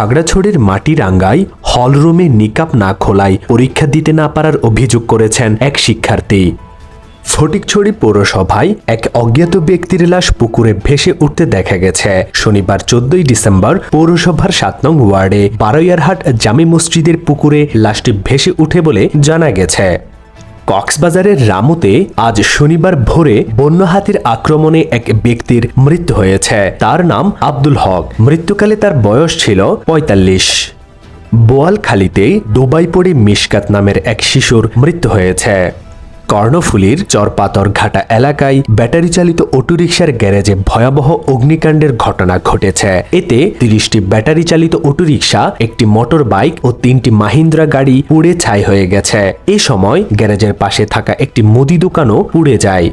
খাগড়াছড়ির মাটিরাঙ্গায় হলরুমে নিকাপ না খোলায় পরীক্ষা দিতে না পারার অভিযোগ করেছেন এক শিক্ষার্থী। ফটিকছড়ি পৌরসভায় এক অজ্ঞাত ব্যক্তির লাশ পুকুরে ভেসে উঠতে দেখা গেছে। শনিবার চোদ্দই ডিসেম্বর পৌরসভার সাত নং ওয়ার্ডে বারৈয়ারহাট জামি মসজিদের পুকুরে লাশটি ভেসে উঠে বলে জানা গেছে। কক্সবাজারের রামুতে আজ শনিবার ভোরে বন্য হাতির আক্রমণে এক ব্যক্তির মৃত্যু হয়েছে। তার নাম আব্দুল হক। মৃত্যুকালে তার বয়স ছিল পঁয়তাল্লিশ। বোয়ালখালীতে দুবাইপুরি পড়ে মিশকাত নামের এক শিশুর মৃত্যু হয়েছে। কর্ণফুলীর চরপাতর ঘাটা এলাকায় ব্যাটারি চালিত অটোরিকশার গ্যারেজে ভয়াবহ অগ্নিকাণ্ডের ঘটনা ঘটেছে। এতে তিরিশটি ব্যাটারি চালিত অটোরিকশা, একটি মোটর বাইক ও তিনটি মাহিন্দ্রা গাড়ি পুড়ে ছাই হয়ে গেছে। এ সময় গ্যারেজের পাশে থাকা একটি মুদি দোকানও পুড়ে যায়।